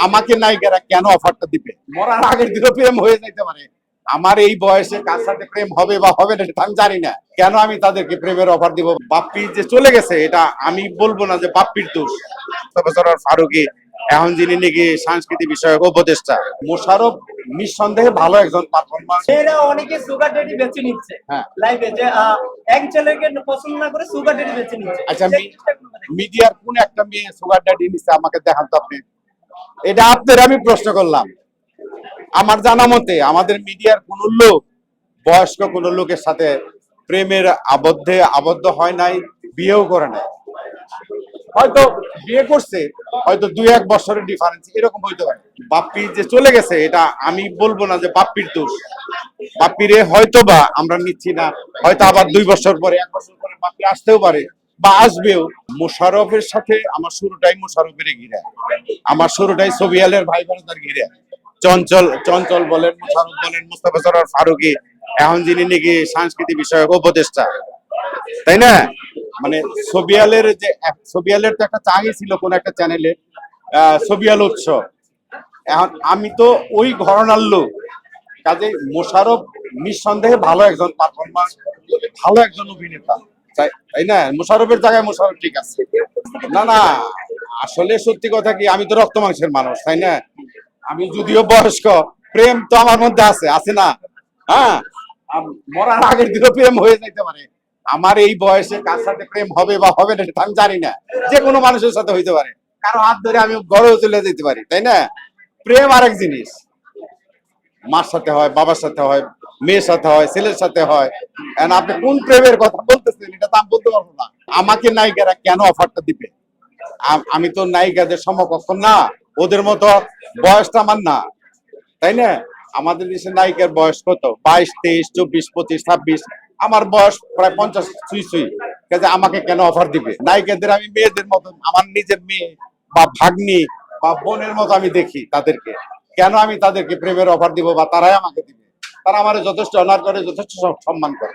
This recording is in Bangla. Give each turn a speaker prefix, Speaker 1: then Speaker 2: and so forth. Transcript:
Speaker 1: আমাকে নায়িকারা কেন অফারটা দিবে? মরার আগের দিনও প্রেম হয়ে যাইতে পারে। আমার এই বয়সে কার সাথে প্রেম হবে বা হবে না সেটা আমি জানি না। কেন আমি তাদেরকে প্রেমের অফার দিব? বাপ্পি যে চলে গেছে এটা আমি বলব না যে বাপ্পির দোষ। প্রফেসর ফারুকি এখন যিনি নাকি সাংস্কৃতিক বিষয়ক উপদেষ্টা মোশারফ নিঃসন্দেহে ভালো একজন পারফরমার
Speaker 2: মেয়েরা অনেকে সুগার ডেডি বেছে নিচ্ছে।
Speaker 1: হ্যাঁ।
Speaker 2: লাইভে যে এক ছেলেকে পছন্দ না করে সুগার ডেডি বেছে নিচ্ছে।
Speaker 1: আচ্ছা? মিডিয়ার কোন একটা মেয়ে সুগার ড্যাডি নিচ্ছে আমাকে দেখান তো আপনি। এটা আপনার, আমি প্রশ্ন করলাম। আমার জানা মতে আমাদের মিডিয়ার কোন লোক, বয়স্ক কোন লোকের সাথে প্রেমের আবদ্ধে, আবদ্ধ হয় নাই, বিয়েও করে নাই। হয়তো বিয়ে করছে, হয়তো দুই এক বছরের ডিফারেন্স এরকম হইতে পারে। বাপ্পি যে চলে গেছে, এটা আমি বলব না যে বাপ্পির দোষ। বাপ্পিরে হয়তো বা আমরা নিচ্ছি না, হয়তো আবার দুই বছর পরে, এক বছর পরে বাপ্পি আসতেও পারে। বা আসবেও মোশারফের সাথে আমার শুরুটাই মোশারফের ঘিরে। আমার শুরুটাই সোভিয়ালের ভাই বোনদের ঘিরে। চঞ্চল চঞ্চল বলেন, মোশারফ বলেন, মুস্তাফা সরোয়ার ফারুকি, এখন যিনি নাকি সাংস্কৃতিক বিষয়ক উপদেষ্টা। তাই না? মানে সোবিয়ালের যে, সোবিয়ালের তো একটা চাকরি ছিল কোন একটা চ্যানেলে সোবিয়াল উৎসব। এখন আমি তো ওই ঘরনার লোক। কাজে মোশারফ নিঃসন্দেহে ভালো একজন পারফরমার ভালো একজন অভিনেতা। তাই না? মোশারফের জায়গায় মোশারফ ঠিক আছে। না না, আসলে সত্যি কথা কি, আমি তো রক্ত মাংসের মানুষ, তাই না? আমি যদিও বয়স্ক, প্রেম তো আমার মধ্যে আছে আছে না? হ্যাঁ? মরার আগের দিনও প্রেম হয়ে যাইতে পারে। আমার এই বয়সে কার সাথে প্রেম হবে বা হবে না আমি জানি না। যে কোনো মানুষের সাথে হইতে পারে। কারও হাত ধরে আমি গড়েও চলে যেতে পারি, তাই না? প্রেম আরেক জিনিস। মার সাথে হয়, বাবার সাথে হয় মেয়ের সাথে হয়, ছেলের সাথে হয়। আপনি কোন প্রেমের কথা বলতেছেন, এটা তো আমি বলতে পারব না। আমাকে নায়িকারা কেন অফারটা দিবে? আমি তো নায়িকাদের সমকক্ষ না। ওদের মতো বয়সটা আমার না। তাই না? আমাদের দেশের নায়িকার বয়স কত? বাইশ, তেইশ, চব্বিশ, পঁচিশ, ছাব্বিশ। আমার বয়স প্রায় পঞ্চাশ, ছুঁই ছুঁই। কাজে আমাকে কেন অফার দিবে? নায়িকাদের আমি মেয়েদের মতো আমার নিজের মেয়ে বা ভাগ্নি বা বোনের মতো আমি দেখি তাদেরকে। কেন আমি তাদেরকে প্রেমের অফার দিব বা তারাই আমাকে দিবে? তারা আমার যথেষ্ট অনার করে যথেষ্ট সম্মান করে।